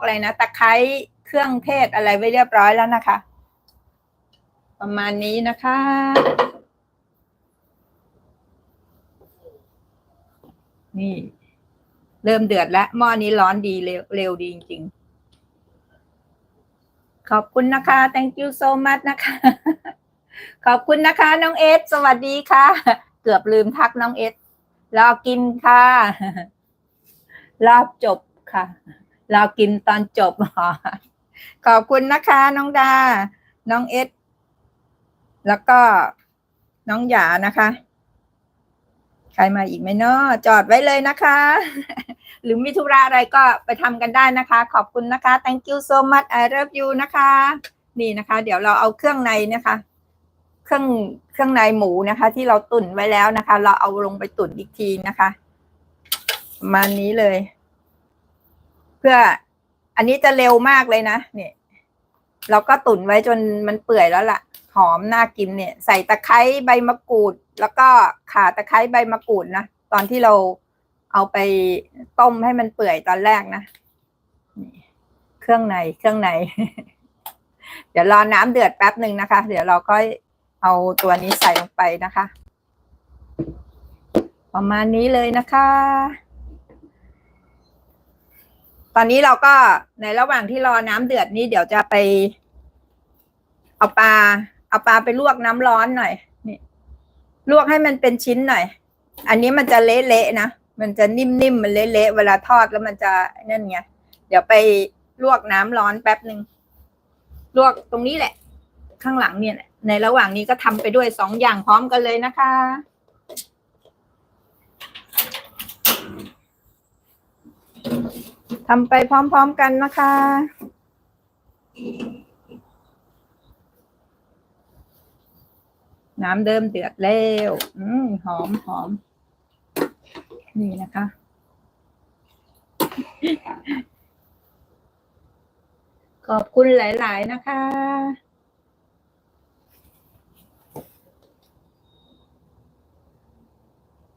อะไรนะตะไคร้เครื่องเทศอะไรไว้เรียบร้อยแล้วนะคะ ประมาณนี้นะคะ นี่ เริ่มเดือดแล้วหม้อนี้ร้อนดีเร็วเร็วดีจริง ๆ ขอบคุณนะคะ thank you so much นะคะ ขอบคุณนะคะ น้องเอสสวัสดีค่ะ เกือบลืมทักน้องเอสรอกินค่ะ รอบจบค่ะ รอกินตอนจบหรอขอบคุณนะคะ น้องดา น้องเอสแล้วก็น้องหยานะคะ ใครมาอีกไหมเนาะจอดไว้เลยนะคะ หรือมีธุระอะไรก็ไปทำกันได้นะคะ ขอบคุณนะคะ thank you so much I love you นะคะ นี่นะคะ เดี๋ยวเราเอาเครื่องในนะคะ เครื่องเครื่องในหมูนะคะ ที่เราตุ๋นไว้แล้วนะคะ เราเอาลงไปตุ๋นอีกทีนะคะประมาณนี้เลย เพื่ออันนี้จะเร็วมากเลยนะเนี่ยเราก็ตุ๋นไว้จนมันเปื่อยแล้วล่ะ หอมน่ากินเนี่ย ใส่ตะไคร้ใบมะกรูด แล้วก็ข่าตะไคร้ใบมะกรูดนะตอนที่เราเอาไปต้มให้มันเปื่อยตอนแรกนะเครื่องในเครื่องใน เดี๋ยวรอน้ำเดือดแป๊บหนึ่งนะคะ เดี๋ยวเราก็เอาตัวนี้ใส่ลงไปนะคะ ประมาณนี้เลยนะคะ ตอนนี้เราก็ในระหว่างที่รอน้ำเดือดนี้เดี๋ยวจะไป เอาปลา เอาปลาไปลวกน้ำร้อนหน่อย นี่ ลวกให้มันเป็นชิ้นหน่อย อันนี้มันจะเละๆนะ มันจะนิ่มๆ มันเละๆ เวลาทอดแล้วมันจะนั่นไง เดี๋ยวไปลวกน้ำร้อนแป๊บหนึ่ง ลวกตรงนี้แหละ ข้างหลังเนี่ย ในระหว่างนี้ก็ทำไปด้วยสองอย่างพร้อมกันเลยนะคะ ทำไปพร้อมๆกันนะคะ น้ำเดิมเดือดแล้วอืมหอมหอม นี่นะคะ ขอบคุณหลาย ๆ นะคะ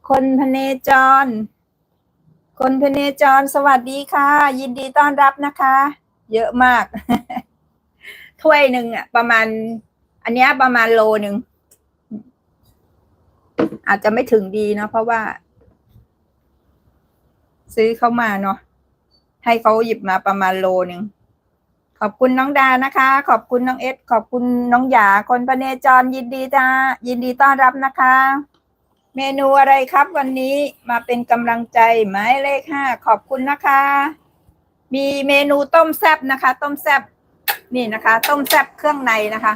คนพเนจร คนพเนจรสวัสดีค่ะ ยินดีต้อนรับนะคะ เยอะมาก ถ้วยหนึ่งอะ ประมาณ อันนี้ประมาณโลหนึ่ง อาจจะไม่ถึงดีเนาะเพราะว่า ซื้อเข้ามาเนาะให้เขาหยิบมาประมาณโลหนึ่งขอบคุณน้องดานะคะ ขอบคุณน้องเอสขอบคุณน้องหยาคนพเนจรยินดีจ้ายินดีต้อนรับนะคะ เมนูอะไรครับวันนี้มาเป็นกำลังใจหมายเลขห้าขอบคุณนะคะ มีเมนูต้มแซบนะคะ ต้มแซบนี่นะคะ ต้มแซบเครื่องในนะคะ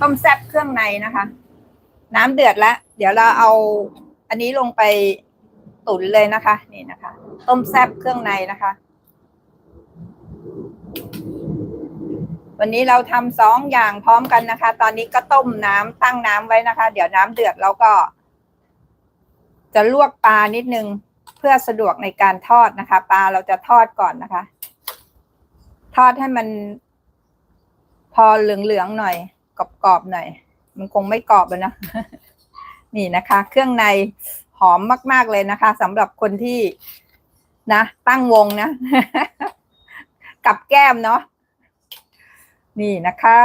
ต้มแซบเครื่องในนะคะ น้ำเดือดแล้วเดี๋ยวเราเอาอันนี้ลงไปตุ๋นเลยนะคะ นี่นะคะ ต้มแซบเครื่องในนะคะ วันนี้เราทำสองอย่างพร้อมกันนะคะ ตอนนี้ก็ต้มน้ำตั้งน้ำไว้นะคะ เดี๋ยวน้ำเดือดเราก็ จะลวกปลานิดนึงเพื่อสะดวกในการทอดนะคะ ปลาเราจะทอดก่อนนะคะ ทอดให้มัน พอเหลืองๆหน่อยกรอบๆหน่อย มันคงไม่กรอบเลยนะ นี่นะคะ เครื่องในหอมมาก ๆเลยนะคะสำหรับคนที่นะ ตั้งวงนะ กับแก้มเนาะนี่นะคะ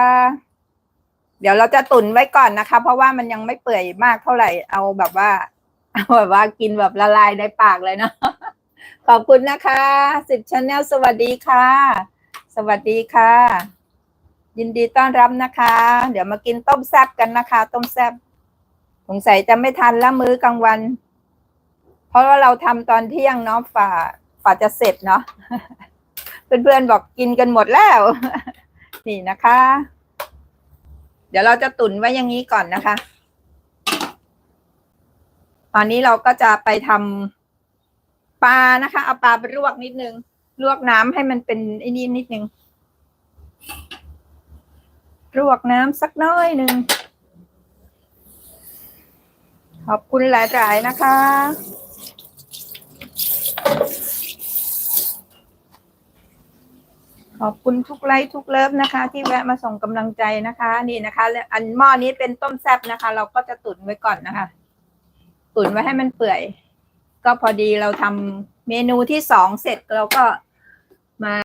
เดี๋ยวเราจะตุนไว้ก่อนนะคะ เพราะว่ามันยังไม่เปื่อยมากเท่าไหร่เอาแบบว่า เอาแบบว่ากินแบบละลายในปากเลยเนาะขอบคุณนะคะสิบชาแนลสวัสดีค่ะ สวัสดีค่ะ ยินดีต้อนรับนะคะ เดี๋ยวมากินต้มแซบกันนะคะ ต้มแซบสงสัยจะไม่ทันละมื้อกลางวัน เพราะว่าเราทำตอนเที่ยงเนาะฝ่าฝ่าจะเสร็จเนาะเพื่อนๆบอกกินกันหมดแล้ว นี่นะคะ เดี๋ยวเราจะตุนไว้อย่างนี้ก่อนนะคะ ตอนนี้เราก็จะไปทำปลานะคะ เอาปลาไปลวกนิดนึง ลวกน้ำให้มันเป็นไอ้นี่นิดนึง ลวกน้ำสักน้อยหนึ่ง ขอบคุณหลายๆนะคะขอบคุณทุกไลค์ทุกเลิฟนะคะ ที่แวะมาส่งกำลังใจนะคะ นี่นะคะและอันหม้อนี้เป็นต้มแซ่บนะคะ เราก็จะตุ๋นไว้ก่อนนะคะ ตุ๋นไว้ให้มันเปื่อย ก็พอดีเราทำเมนูที่สองเสร็จเราก็